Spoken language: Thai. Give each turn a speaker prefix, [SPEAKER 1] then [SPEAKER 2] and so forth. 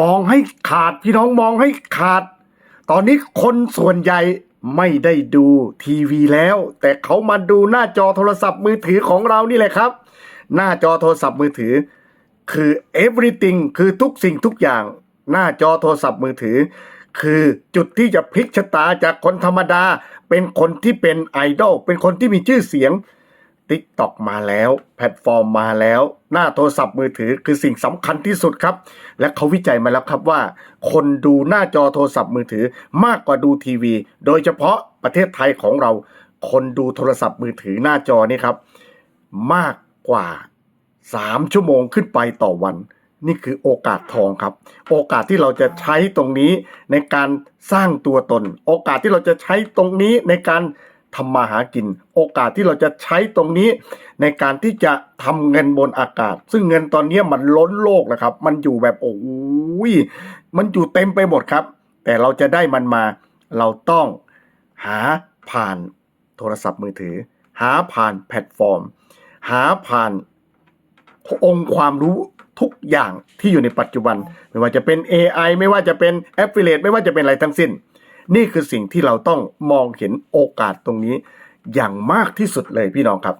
[SPEAKER 1] มองให้ขาดพี่น้องมองให้ขาด ตอนนี้คนส่วนใหญ่ไม่ได้ดูทีวีแล้ว แต่เขามาดูหน้าจอโทรศัพท์มือถือของเรานี่แหละครับ หน้าจอโทรศัพท์มือถือ คือ everything คือทุกสิ่งทุกอย่าง หน้าจอโทรศัพท์มือถือ คือจุดที่จะพลิกชะตาจากคนธรรมดา เป็นคนที่เป็นไอดอลเป็นคนที่มีชื่อเสียง ติ๊กต็อกมาแล้ว แพลตฟอร์มมาแล้ว หน้าโทรศัพท์มือถือคือสิ่งสำคัญที่สุดครับ และเขาวิจัยมาแล้วครับว่า คนดูหน้าจอโทรศัพท์มือถือมากกว่าดูทีวี โดยเฉพาะประเทศไทยของเรา คนดูโทรศัพท์มือถือหน้าจอนี่ครับ มากกว่า 3 ชั่วโมงขึ้นไปต่อวัน นี่คือโอกาสทองครับ โอกาสที่เราจะใช้ตรงนี้ในการสร้างตัวตน โอกาสที่เราจะใช้ตรงนี้ในการ ทำมาหากิน โอกาสที่เราจะใช้ตรงนี้ ในการที่จะทำเงินบนอากาศ ซึ่งเงินตอนนี้มันล้นโลกแล้วครับ มันอยู่แบบโอ้ยมันอยู่เต็มไปหมดครับ แต่เราจะได้มันมา เราต้องหาผ่านโทรศัพท์มือถือ หาผ่านแพลตฟอร์ม หาผ่านองค์ความรู้ทุกอย่างที่อยู่ในปัจจุบัน ไม่ว่าจะเป็น AI ไม่ว่าจะเป็น Affiliate ไม่ว่าจะเป็นอะไรทั้งสิ้น นี่คือสิ่งที่เราต้องมองเห็นโอกาสตรงนี้อย่างมากที่สุดเลยพี่น้องครับ